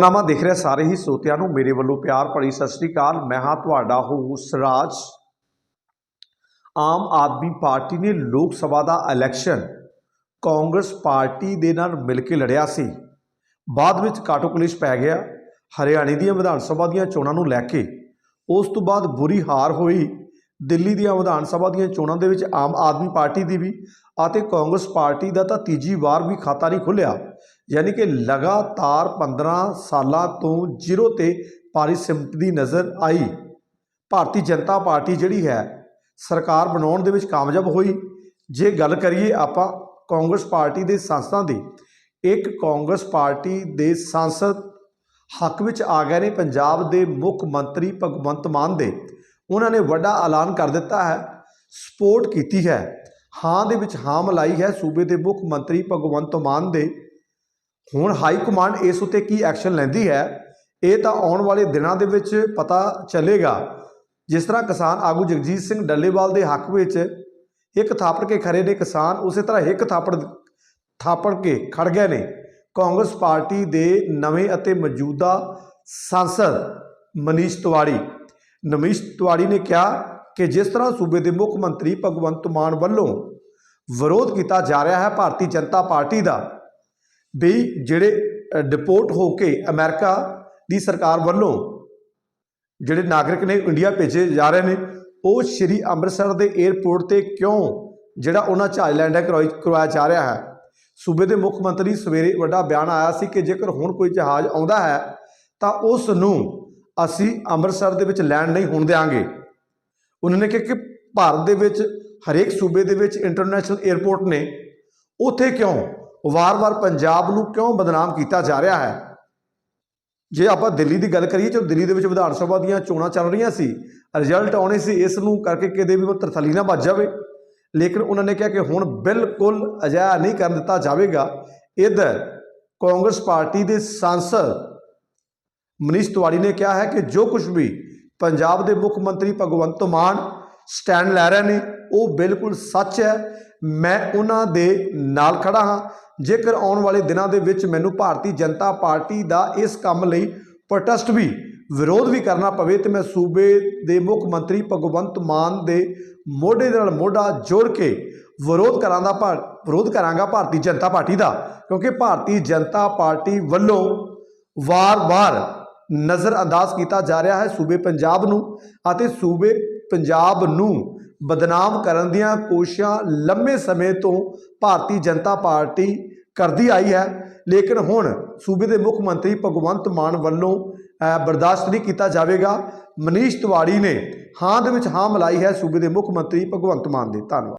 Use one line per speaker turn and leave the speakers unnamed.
ਨਾਮਾ ਦੇਖ ਰਿਹਾ ਸਾਰੇ ਹੀ ਸਰੋਤਿਆਂ ਨੂੰ, ਮੇਰੇ ਵੱਲੋਂ ਪਿਆਰ ਭਰੀ ਸਤਿ ਸ੍ਰੀ ਅਕਾਲ। ਮੈਂ ਹਾਂ ਤੁਹਾਡਾ ਹੋਸਟ ਰਾਜ। ਆਮ ਆਦਮੀ ਪਾਰਟੀ ਨੇ ਲੋਕ ਸਭਾ ਦਾ ਇਲੈਕਸ਼ਨ ਕਾਂਗਰਸ ਪਾਰਟੀ ਦੇ ਨਾਲ ਮਿਲ ਕੇ ਲੜਿਆ ਸੀ। ਬਾਅਦ ਵਿੱਚ ਕਾਟੋ ਕਲੇਸ਼ ਪੈ ਗਿਆ। ਹਰਿਆਣੇ ਦੀਆਂ ਵਿਧਾਨ ਸਭਾ ਦੀਆਂ ਚੋਣਾਂ ਨੂੰ ਲੈ ਕੇ ਉਸ ਤੋਂ ਬਾਅਦ ਬੁਰੀ ਹਾਰ ਹੋਈ। ਦਿੱਲੀ ਦੀਆਂ ਵਿਧਾਨ ਸਭਾ ਦੀਆਂ ਚੋਣਾਂ ਦੇ ਵਿੱਚ ਆਮ ਆਦਮੀ ਪਾਰਟੀ ਦੀ ਵੀ ਅਤੇ ਕਾਂਗਰਸ ਪਾਰਟੀ ਦਾ ਤਾਂ ਤੀਜੀ ਵਾਰ ਵੀ ਖਾਤਾ ਨਹੀਂ ਖੁੱਲਿਆ। ਯਾਨੀ ਕਿ ਲਗਾਤਾਰ 15 ਸਾਲਾਂ ਤੋਂ ਜ਼ੀਰੋ ਤੇ ਪਾਰੀ ਸਿਮਟਦੀ ਨਜ਼ਰ ਆਈ। ਭਾਰਤੀ ਜਨਤਾ ਪਾਰਟੀ ਜਿਹੜੀ ਹੈ, ਸਰਕਾਰ ਬਣਾਉਣ ਦੇ ਵਿੱਚ ਕਾਮਯਾਬ ਹੋਈ। ਜੇ ਗੱਲ ਕਰੀਏ ਆਪਾਂ ਕਾਂਗਰਸ ਪਾਰਟੀ ਦੇ ਸੰਸਦਾਂ ਦੀ, ਇੱਕ ਕਾਂਗਰਸ ਪਾਰਟੀ ਦੇ ਸੰਸਦ ਹੱਕ ਵਿੱਚ ਆ ਗਏ ਨੇ ਪੰਜਾਬ ਦੇ ਮੁੱਖ ਮੰਤਰੀ ਭਗਵੰਤ ਮਾਨ ਦੇ। ਉਹਨਾਂ ਨੇ ਵੱਡਾ ਐਲਾਨ ਕਰ ਦਿੱਤਾ ਹੈ, ਸਪੋਰਟ ਕੀਤੀ ਹੈ। ਹਾਂ ਦੇ ਵਿੱਚ ਹਾਂ ਮਲਾਈ ਹੈ, ਸੂਬੇ ਦੇ ਮੁੱਖ ਮੰਤਰੀ ਭਗਵੰਤ ਮਾਨ ਦੇ। ਹੁਣ ਹਾਈ ਕਮਾਂਡ ਇਸ ਉਤੇ ਕੀ ਐਕਸ਼ਨ ਲੈਂਦੀ ਹੈ, ਇਹ ਤਾਂ ਆਉਣ ਵਾਲੇ ਦਿਨਾਂ ਦੇ ਵਿੱਚ ਪਤਾ ਚੱਲੇਗਾ। ਜਿਸ ਤਰ੍ਹਾਂ ਕਿਸਾਨ ਆਗੂ ਜਗਜੀਤ ਸਿੰਘ ਡੱਲੇਵਾਲ ਦੇ ਹੱਕ ਵਿੱਚ ਇੱਕ ਥਾਪੜ ਕੇ ਖੜੇ ਨੇ, ਕਿਸਾਨ ਉਸੇ ਤਰ੍ਹਾਂ ਇੱਕ ਥਾਪੜ ਥਾਪੜ ਕੇ ਖੜ ਗਏ ਨੇ। ਕਾਂਗਰਸ ਪਾਰਟੀ ਦੇ ਨਵੇਂ ਅਤੇ ਮੌਜੂਦਾ ਸੰਸਦ ਮਨੀਸ਼ ਤਿਵਾੜੀ ਮਨੀਸ਼ ਤਿਵਾੜੀ ਨੇ ਕਿਹਾ ਕਿ ਜਿਸ ਤਰ੍ਹਾਂ ਸੂਬੇ ਦੇ ਮੁੱਖ ਮੰਤਰੀ ਭਗਵੰਤ ਮਾਨ ਵੱਲੋਂ ਵਿਰੋਧ ਕੀਤਾ ਜਾ ਰਿਹਾ ਹੈ ਭਾਰਤੀ ਜਨਤਾ ਪਾਰਟੀ ਦਾ, ਵੀ ਜਿਹੜੇ ਡਿਪੋਰਟ ਹੋ ਕੇ ਅਮਰੀਕਾ ਦੀ ਸਰਕਾਰ ਵੱਲੋਂ ਜਿਹੜੇ ਨਾਗਰਿਕ ਨੇ ਇੰਡੀਆ ਭੇਜੇ ਜਾ ਰਹੇ ਨੇ, ਉਹ ਸ਼੍ਰੀ ਅੰਮ੍ਰਿਤਸਰ ਦੇ 에ਅਰਪੋਰਟ ਤੇ ਕਿਉਂ ਜਿਹੜਾ ਉਹਨਾਂ ਜਹਾਜ਼ ਲੈਂਡ ਕਰਵਾਈ, ਕਰਵਾਇਆ ਜਾ ਰਿਹਾ ਹੈ? ਸੂਬੇ ਦੇ ਮੁੱਖ ਮੰਤਰੀ ਸਵੇਰੇ ਵੱਡਾ ਬਿਆਨ ਆਇਆ ਸੀ ਕਿ ਜੇਕਰ ਹੁਣ ਕੋਈ ਜਹਾਜ਼ ਆਉਂਦਾ ਹੈ, ਤਾਂ ਉਸ ਨੂੰ ਅਸੀਂ ਅੰਮ੍ਰਿਤਸਰ ਦੇ ਵਿੱਚ ਲੈਂਡ ਨਹੀਂ ਹੋਣ ਦੇਵਾਂਗੇ ਉਹਨਾਂ ਨੇ ਕਿਹਾ ਕਿ ਭਾਰਤ ਦੇ ਵਿੱਚ ਹਰੇਕ ਸੂਬੇ ਦੇ ਵਿੱਚ ਇੰਟਰਨੈਸ਼ਨਲ 에ਅਰਪੋਰਟ ਨੇ। ਉੱਥੇ ਕਿਉਂ? ਵਾਰ-ਵਾਰ ਪੰਜਾਬ ਨੂੰ ਕਿਉਂ ਬਦਨਾਮ ਕੀਤਾ ਜਾ ਰਿਹਾ ਹੈ? ਜੇ ਆਪਾਂ ਦਿੱਲੀ ਦੀ ਗੱਲ ਕਰੀਏ, ਜੋ ਦਿੱਲੀ ਦੇ ਵਿੱਚ ਵਿਧਾਨ ਸਭਾ ਦੀਆਂ ਚੋਣਾਂ ਚੱਲ ਰਹੀਆਂ ਸੀ ਰਿਜ਼ਲਟ ਆਉਣੇ ਸੀ, ਇਸ ਨੂੰ ਕਰਕੇ ਕਿਤੇ ਵੀ ਉਹ ਤਰਥਲੀ ਨਾ ਵੱਜ ਜਾਵੇ। ਲੇਕਿਨ ਉਹਨਾਂ ਨੇ ਕਿਹਾ ਕਿ ਹੁਣ ਬਿਲਕੁਲ ਅਜਿਹਾ ਨਹੀਂ ਕਰਨ ਦਿੱਤਾ ਜਾਵੇਗਾ। ਇਧਰ ਕਾਂਗਰਸ ਪਾਰਟੀ ਦੇ ਸਾਂਸਦ ਮਨੀਸ਼ ਤਿਵਾੜੀ ਨੇ ਕਿਹਾ ਹੈ ਕਿ ਜੋ ਕੁਝ ਵੀ ਪੰਜਾਬ ਦੇ ਮੁੱਖ ਮੰਤਰੀ ਭਗਵੰਤ ਮਾਨ ਸਟੈਂਡ ਲੈ ਰਹੇ ਨੇ, ਉਹ ਬਿਲਕੁਲ ਸੱਚ ਹੈ। ਮੈਂ ਉਹਨਾਂ ਦੇ ਨਾਲ ਖੜਾ ਹਾਂ। ਜੇਕਰ ਆਉਣ ਵਾਲੇ ਦਿਨਾਂ ਦੇ ਵਿੱਚ ਮੈਨੂੰ ਭਾਰਤੀ ਜਨਤਾ ਪਾਰਟੀ ਦਾ ਇਸ ਕੰਮ ਲਈ ਪ੍ਰੋਟੈਸਟ ਵੀ, ਵਿਰੋਧ ਵੀ ਕਰਨਾ ਪਵੇ, ਤੇ ਮੈਂ ਸੂਬੇ ਦੇ ਮੁੱਖ ਮੰਤਰੀ ਭਗਵੰਤ ਮਾਨ ਦੇ ਮੋਢੇ ਨਾਲ ਮੋਢਾ ਜੋੜ ਕੇ ਵਿਰੋਧ ਕਰਾਂਗਾ ਭਾ ਵਿਰੋਧ ਕਰਾਂਗਾ ਭਾਰਤੀ ਜਨਤਾ ਪਾਰਟੀ ਦਾ। ਕਿਉਂਕਿ ਭਾਰਤੀ ਜਨਤਾ ਪਾਰਟੀ ਵੱਲੋਂ ਵਾਰ-ਵਾਰ ਨਜ਼ਰਅੰਦਾਜ਼ ਕੀਤਾ ਜਾ ਰਿਹਾ ਹੈ ਸੂਬੇ ਪੰਜਾਬ ਨੂੰ ਅਤੇ ਸੂਬੇ ਪੰਜਾਬ ਨੂੰ ਬਦਨਾਮ ਕਰਨ ਦੀਆਂ ਕੋਸ਼ਿਸ਼ਾਂ ਲੰਮੇ ਸਮੇਂ ਤੋਂ ਭਾਰਤੀ ਜਨਤਾ ਪਾਰਟੀ ਕਰਦੀ ਆਈ ਹੈ। ਲੇਕਿਨ ਹੁਣ ਸੂਬੇ ਦੇ ਮੁੱਖ ਮੰਤਰੀ ਭਗਵੰਤ ਮਾਨ ਵੱਲੋਂ ਬਰਦਾਸ਼ਤ ਨਹੀਂ ਕੀਤਾ ਜਾਵੇਗਾ। ਮਨੀਸ਼ ਤਿਵਾੜੀ ਨੇ ਹਾਂ ਦੇ ਵਿੱਚ ਹਾਂ ਮਲਾਈ ਹੈ ਸੂਬੇ ਦੇ ਮੁੱਖ ਮੰਤਰੀ ਭਗਵੰਤ ਮਾਨ ਦੇ। ਧੰਨਵਾਦ।